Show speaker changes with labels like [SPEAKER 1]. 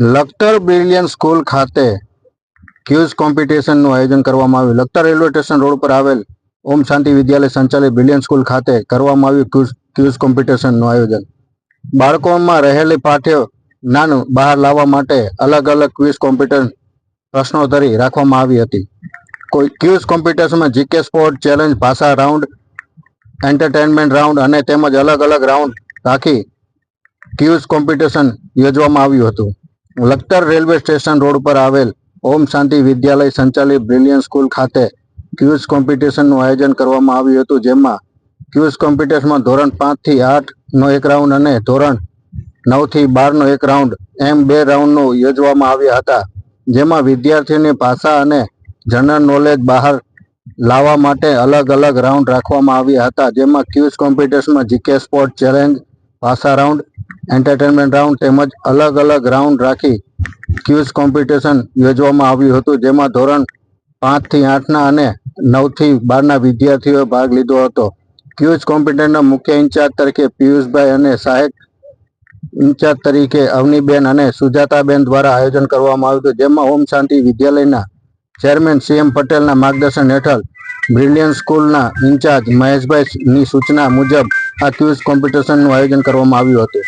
[SPEAKER 1] Lakhtar brilliant school ખાતે quiz કોમ્પિટિશનનું આયોજન કરવામાં આવ્યું. લખતર રેલવે સ્ટેશન રોડ પર આવેલ ઓમ શાંતિ વિદ્યાલય સંચાલિત બ્રિલિયન સ્કૂલ ખાતે કરવામાં આવ્યું ક્યુઝ ક્યુઝ કોમ્પિટિશનનું આયોજન. બાળકોમાં રહેલી પાઠ્ય જ્ઞાન બહાર લાવવા માટે અલગ અલગ ક્વિઝ કોમ્પિટિશન પ્રશ્નોત્તરી રાખવામાં આવી હતી. કોઈ ક્યુઝ કોમ્પિટિશનમાં જીકે સ્પોર્ટ, ચેલેન્જ, ભાષા રાઉન્ડ, એન્ટરટેનમેન્ટ રાઉન્ડ અને તેમજ અલગ અલગ રાઉન્ડ રાખી ક્યુઝ કોમ્પિટિશન યોજવામાં આવ્યું હતું. લખતર રેલવે સ્ટેશન રોડ પર આવેલ ઓમ શાંતિ વિદ્યાલય સંચાલિત બ્રિલિયન સ્કૂલ ખાતે ક્યુઝ કોમ્પિટિશનનું આયોજન કરવામાં આવ્યું હતું, જેમાં ક્યુઝ કોમ્પિટિશનમાં ધોરણ પાંચથી આઠનો એક રાઉન્ડ અને ધોરણ નવથી બારનો એક રાઉન્ડ એમ બે રાઉન્ડનું યોજવામાં આવ્યા હતા, જેમાં વિદ્યાર્થીઓની ભાષા અને જનરલ નોલેજ બહાર લાવવા માટે અલગ અલગ રાઉન્ડ રાખવામાં આવ્યા હતા, જેમાં ક્યુઝ કોમ્પિટિશનમાં જીકે સ્પોર્ટ ચેલેન્જ ભાષા રાઉન્ડ એન્ટરટેનમેન્ટ રાઉન્ડ તેમજ અલગ અલગ રાઉન્ડ રાખી ક્યુઝ કોમ્પિટિશન યોજવામાં આવ્યું હતું, જેમાં ધોરણ પાંચથી આઠના અને નવથી બારના વિદ્યાર્થીઓએ ભાગ લીધો હતો. ક્યુઝ કોમ્પિટિશનના મુખ્ય ઇન્ચાર્જ તરીકે પિયુષભાઈ અને સહાયક ઇન્ચાર્જ તરીકે અવનીબેન અને સુજાતાબેન દ્વારા આયોજન કરવામાં આવ્યું હતું, જેમાં ઓમ શાંતિ વિદ્યાલયના ચેરમેન સીએમ પટેલના માર્ગદર્શન હેઠળ બ્રિલિયન સ્કૂલના ઇન્ચાર્જ મહેશભાઈની સૂચના મુજબ આ ક્વિઝ કોમ્પિટિશનનું આયોજન કરવામાં આવ્યું હતું.